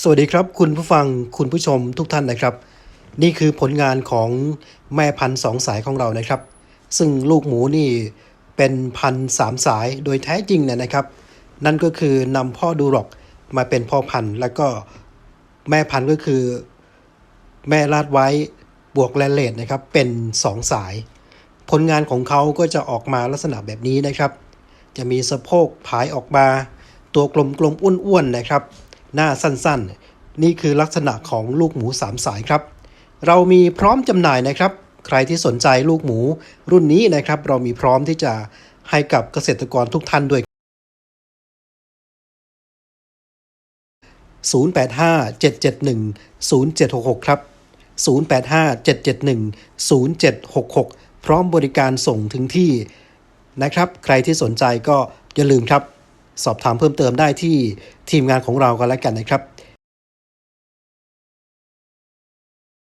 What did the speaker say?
สวัสดีครับ คุณผู้ฟังคุณผู้ชมทุกท่านนะครับ นี่คือผลงานของแม่พันธุ์สองสายของเรานะครับ ซึ่งลูกหมูนี่เป็นพันสามสายโดยแท้จริงเนี่ยนะครับ นั่นก็คือนำพ่อดูรอกมาเป็นพ่อพันธุ์แล้วก็แม่พันธุ์ก็คือ แม่ลาดไว้บวกแลนเลดนะครับเป็นสองสาย ผลงานของเขาก็จะออกมาลักษณะแบบนี้นะครับ จะมีสะโพกผายออกมา ตัวกลมๆอ้วนๆนะครับ หน้าสั้นๆ นี่คือลักษณะของลูกหมูสามสายครับ เรามีพร้อมจำหน่ายนะครับ ใครที่สนใจลูกหมูรุ่นนี้นะครับ เรามีพร้อมที่จะให้กับเกษตรกรทุกท่านด้วย 0857710766 ครับ 0857710766 พร้อมบริการส่งถึงที่นะครับ ใครที่สนใจก็อย่าลืมครับ สอบถามเพิ่มเติมได้ที่ทีมงานของเรากันแล้วกันนะครับ